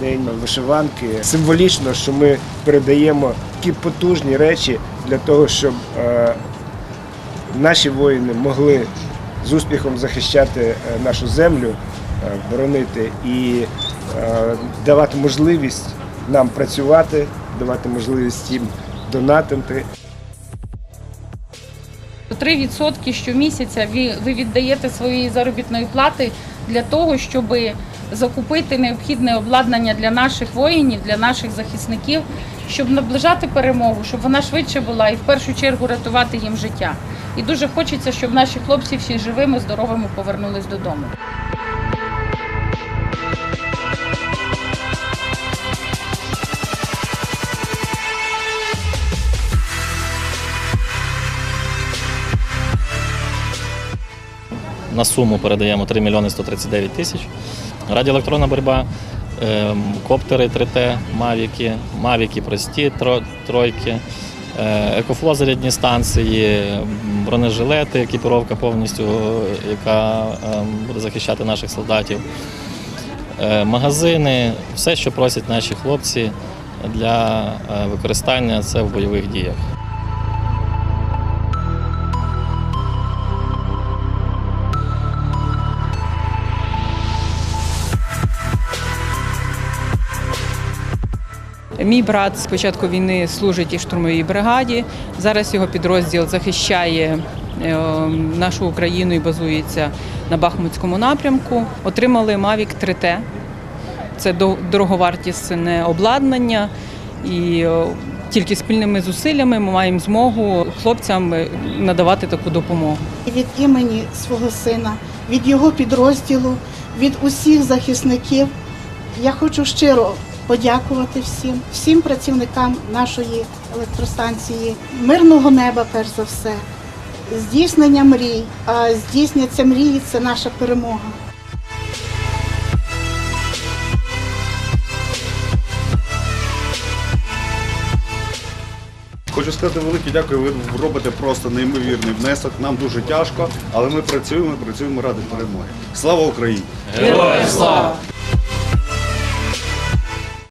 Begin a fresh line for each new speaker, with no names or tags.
день вишиванки. Символічно, що ми передаємо такі потужні речі для того, щоб е, наші воїни могли з успіхом захищати е, нашу землю, е, боронити і давати можливість нам працювати, давати можливість їм донатити.
3% щомісяця ви віддаєте своєї заробітної плати для того, щоб закупити необхідне обладнання для наших воїнів, для наших захисників, щоб наближати перемогу, щоб вона швидше була і в першу чергу рятувати їм життя. І дуже хочеться, щоб наші хлопці всі живими, здоровими повернулись додому.
На суму передаємо 3 мільйони 139 тисяч. Радіоелектронна боротьба, ем, коптери 3Т, мавіки, мавіки прості, тройки, е, екофло зарядні станції, бронежилети, екіпіровка повністю, яка ем, буде захищати наших солдатів. Е, Магазини, все, що просять наші хлопці для е, використання це в бойових діях.
Мій брат з початку війни служить і штурмовій бригаді. Зараз його підрозділ захищає е, нашу Україну і базується на Бахмутському напрямку. Отримали Mavic 3T. Це дороговартісне обладнання, і е, тільки спільними зусиллями ми маємо змогу хлопцям е, надавати таку допомогу.
від імені свого сина, від його підрозділу, від усіх захисників. Я хочу щиро подякувати всім, всім працівникам нашої електростанції, мирного неба, перш за все, здійснення мрій. А здійсняться мрії це наша перемога.
Хочу сказати велике дякую. Ви робите просто неймовірний внесок. Нам дуже тяжко, але ми працюємо, працюємо ради перемоги. Слава Україні!
Героям слава!